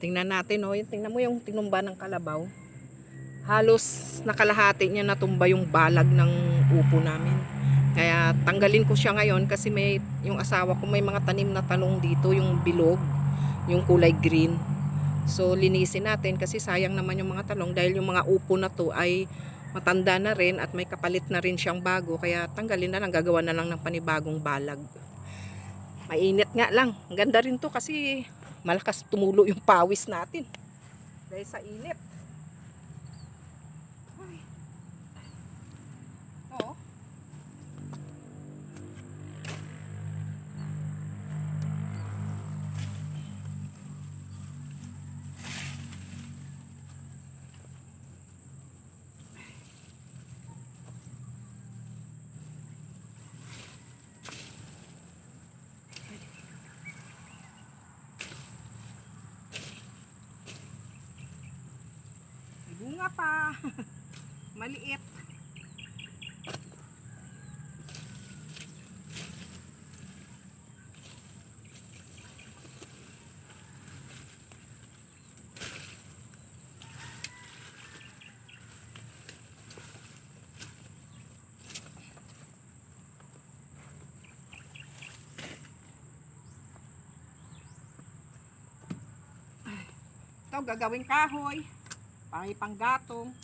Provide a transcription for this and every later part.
Tingnan natin, oh. Tingnan mo yung tinumba ng kalabaw. Halos nakalahati niya natumba yung balag ng upo namin. Kaya tanggalin ko siya ngayon kasi may yung asawa ko may mga tanim na talong dito, yung bilog, yung kulay green. So linisin natin kasi sayang naman yung mga talong dahil yung mga upo na to ay matanda na rin at may kapalit na rin siyang bago kaya tanggalin na lang gagawa na lang ng panibagong balag. Mainit nga lang. Ang ganda rin to kasi malakas tumulo yung pawis natin. Dahil sa init. Bunga pa. Maliit. Ito, gagawing kahoy. Pang panggatong.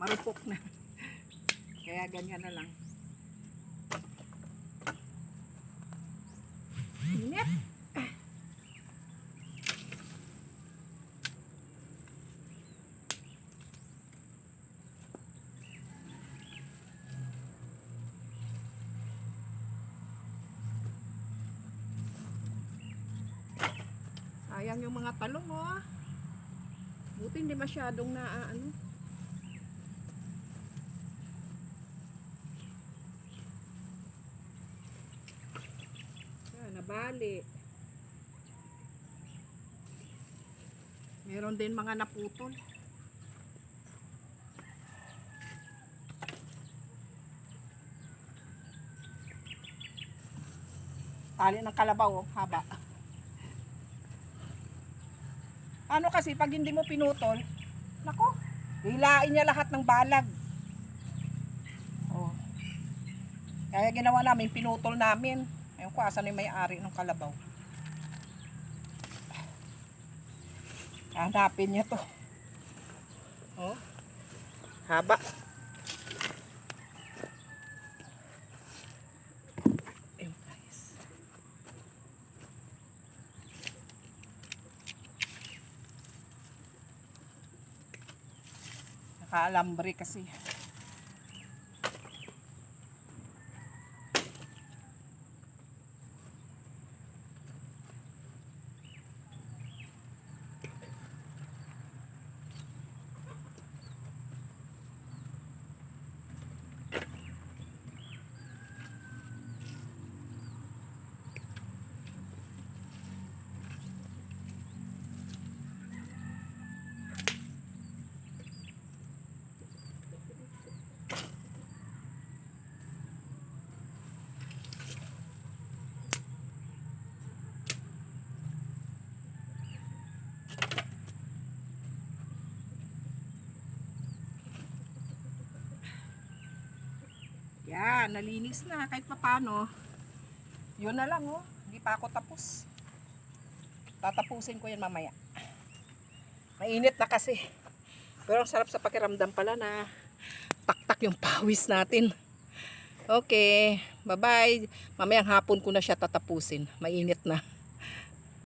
Marupok na. Kaya ganyan na lang. Init. Sayang yung mga talong oh. Buti hindi masyadong na ah, ano. Ah, nabali. Meron din mga naputol. Tali ng kalabaw, oh, haba. Ano kasi, pag hindi mo pinutol, nako, hilain niya lahat ng balag. Oh. Kaya ginawa namin, pinutol namin. Ayun ko, asan yung may-ari ng kalabaw. Hanapin niya to. Oh. Haba. Ayun guys. Nakaalambre kasi. Yan, nalinis na kahit papano. Yun na lang oh. Hindi pa ako tapos. Tatapusin ko yan mamaya. Mainit na kasi. Pero ang sarap sa pakiramdam pala na taktak yung pawis natin. Okay, bye-bye. Mamayang hapon ko na siya tatapusin. Mainit na.